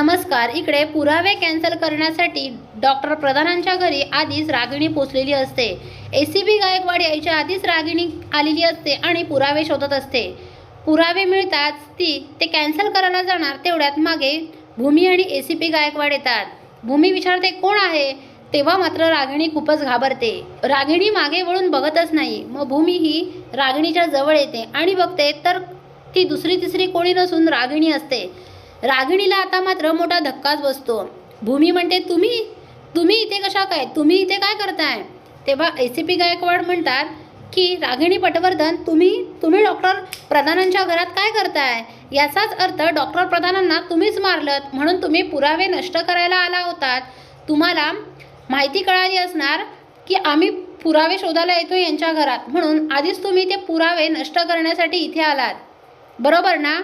नमस्कार इकडे पुरावे कॅन्सल करण्यासाठी डॉक्टर प्रधानांच्या घरी आधीच रागिणी पोचलेली असते. ए सी बी गायकवाड यायच्या आधीच रागिणी आलेली असते आणि पुरावे शोधत असते. पुरावे मिळताच ती ते कॅन्सल करायला जाणार तेवढ्यात मागे भूमी आणि ए सी पी गायकवाड येतात. भूमी विचारते कोण आहे? तेव्हा मात्र रागिणी खूपच घाबरते. रागिणी मागे वळून बघतच नाही. मग भूमी ही रागिणीच्या जवळ येते आणि बघते तर ती दुसरी तिसरी कोणी नसून रागिणी असते. रागिणीला आता मात्र मोठा धक्काच बसतो. भूमी म्हणते तुम्ही? तुम्ही इथे कशा काय? तुम्ही इथे काय करताय? तेव्हा ए सी पी गायकवाड म्हणतात की रागिणी पटवर्धन तुम्ही? तुम्ही डॉक्टर प्रधानांच्या घरात काय करताय? याचाच अर्थ डॉक्टर प्रधानांना तुम्हीच मारलत म्हणून तुम्ही पुरावे नष्ट करायला आला होतात. तुम्हाला माहिती कळाली असणार की आम्ही पुरावे शोधायला येतो यांच्या घरात म्हणून आधीच तुम्ही ते पुरावे नष्ट करण्यासाठी इथे आलात. बरोबर ना?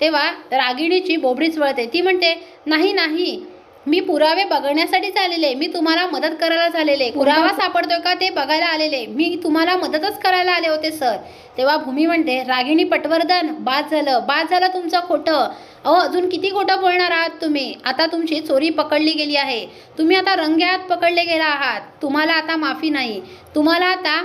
तेव्हा रागिणीची बोबडीच वळते ती म्हणते नाही नाही मी पुरावे बघण्यासाठीच आलेले मी तुम्हाला मदत करायला आलेले पुरावा सापडतोय का ते बघायला आलेले मी तुम्हाला मदतच करायला आले होते सर. तेव्हा भूमी म्हणते रागिणी पटवर्धन बाद झालं. बाद झालं तुमचं खोटं. अहो अजून किती खोटं बोलणार आहात तुम्ही? आता तुमची चोरी पकडली गेली आहे. तुम्ही आता रंग्यात पकडले गेला आहात. तुम्हाला आता माफी नाही. तुम्हाला आता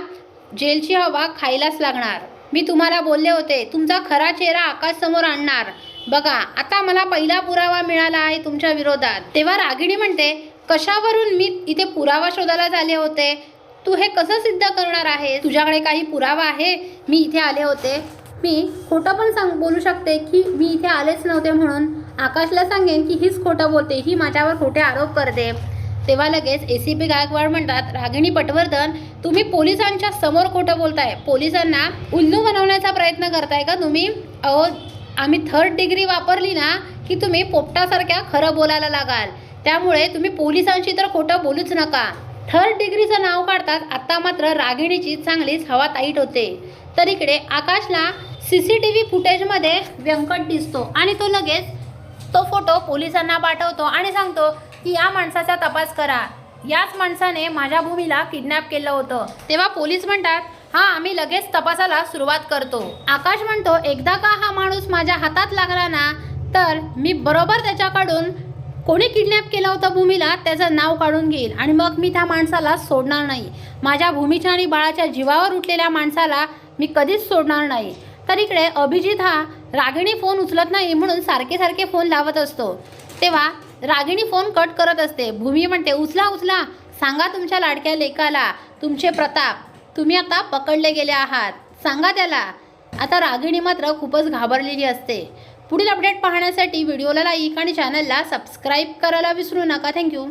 जेलची हवा खायलाच लागणार. मी तुम्हाला बोलले होते तुमचा खरा चेहरा आकाशसमोर आणणार. बघा आता मला पहिला पुरावा मिळाला आहे तुमच्या विरोधात. तेव्हा रागिणी म्हणते कशावरून मी इथे पुरावा शोधायला झाले होते? तू हे कसं सिद्ध करणार आहे तुझ्याकडे काही पुरावा आहे? मी इथे आले होते. मी खोटं पण सांग बोलू शकते की मी इथे आलेच नव्हते म्हणून आकाशला सांगेन की हीच खोटं बोलते ही माझ्यावर खोटे आरोप करते. तेव्हा लगेच ए सी पी गायकवाड म्हणतात रागिणी पटवर्धन तुम्ही पोलिसांच्या समोर खोटं बोलताय. पोलिसांना उल्लू बनवण्याचा प्रयत्न करताय का तुम्ही? अहो आम्ही थर्ड डिग्री वापरली ना की तुम्ही पोपटासारख्या खरं बोलायला लागाल. त्यामुळे तुम्ही पोलिसांशी तर खोटं बोलूच नका. थर्ड डिग्रीचं नाव काढतात आत्ता मात्र रागिणीची चांगलीच हवा ताईट होते. तर इकडे आकाशला सी सी टी व्ही फुटेजमध्ये व्यंकट दिसतो आणि तो लगेच तो फोटो पोलिसांना पाठवतो आणि सांगतो की या माणसाचा तपास करा. याच माणसाने माझ्या भूमीला किडनॅप केलं होतं. तेव्हा पोलीस म्हणतात हा आम्ही लगेच तपासाला सुरुवात करतो. आकाश म्हणतो एकदा का हा माणूस माझ्या हातात लागला ना तर मी बरोबर त्याच्याकडून कोणी किडनॅप केलं होतं भूमीला त्याचं नाव काढून घेईल आणि मग मी त्या माणसाला सोडणार नाही. माझ्या भूमीच्या आणि बाळाच्या जीवावर उठलेल्या माणसाला मी कधीच सोडणार नाही. तर इकडे अभिजित हा रागिणी फोन उचलत नाही म्हणून सारखे सारखे फोन लावत असतो. तेव्हा रागिणी फोन कट करत असते. भूमी म्हणते उचला उचला. सांगा तुमच्या लाडक्या लेकाला. तुमचे प्रताप तुम्ही आता पकडले गेले आहात. सांगा त्याला. आता रागिणी मात्र खूपच घाबरलेली असते. पुढील अपडेट पाहण्यासाठी व्हिडिओला लाईक आणि चॅनलला सबस्क्राईब करायला विसरू नका. थँक्यू.